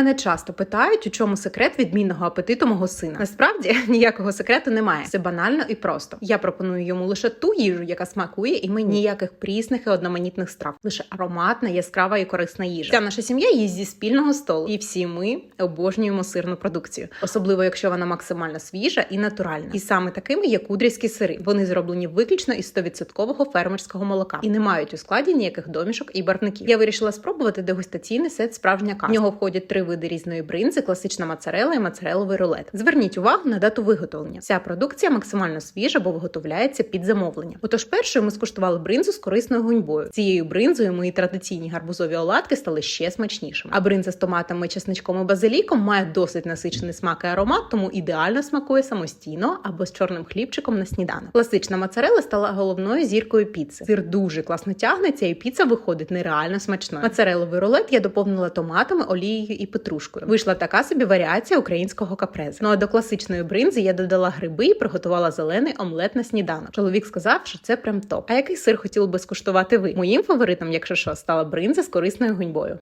Мене часто питають, у чому секрет відмінного апетиту мого сина. Насправді ніякого секрету немає. Все банально і просто. Я пропоную йому лише ту їжу, яка смакує, і мені ніяких прісних і одноманітних страв. Лише ароматна, яскрава і корисна їжа. Вся наша сім'я їсть зі спільного столу, і всі ми обожнюємо сирну продукцію, особливо якщо вона максимально свіжа і натуральна. І саме такими є кудрівські сири. Вони зроблені виключно із 100% фермерського молока і не мають у складі ніяких домішок і барвників. Я вирішила спробувати дегустаційний сет справжня. В нього входять три види різної бринзи, класична моцарела і моцареловий рулет. Зверніть увагу на дату виготовлення. Вся продукція максимально свіжа, бо виготовляється під замовлення. Отож, першою ми скуштували бринзу з корисною гуньбою. Цією бринзою мої традиційні гарбузові оладки стали ще смачнішими. А бринза з томатами, чесничком і базиліком має досить насичений смак і аромат, тому ідеально смакує самостійно або з чорним хлібчиком на сніданок. Класична моцарела стала головною зіркою піци. Сир дуже класно тягнеться, і піца виходить нереально смачною. Моцареловий рулет я доповнила томатами, олією і петрушкою. Вийшла така собі варіація українського капрези. Ну а до класичної бринзи я додала гриби і приготувала зелений омлет на сніданок. Чоловік сказав, що це прям топ. А який сир хотіли би скуштувати ви? Моїм фаворитом, якщо що, стала бринза з корисною гуньбою.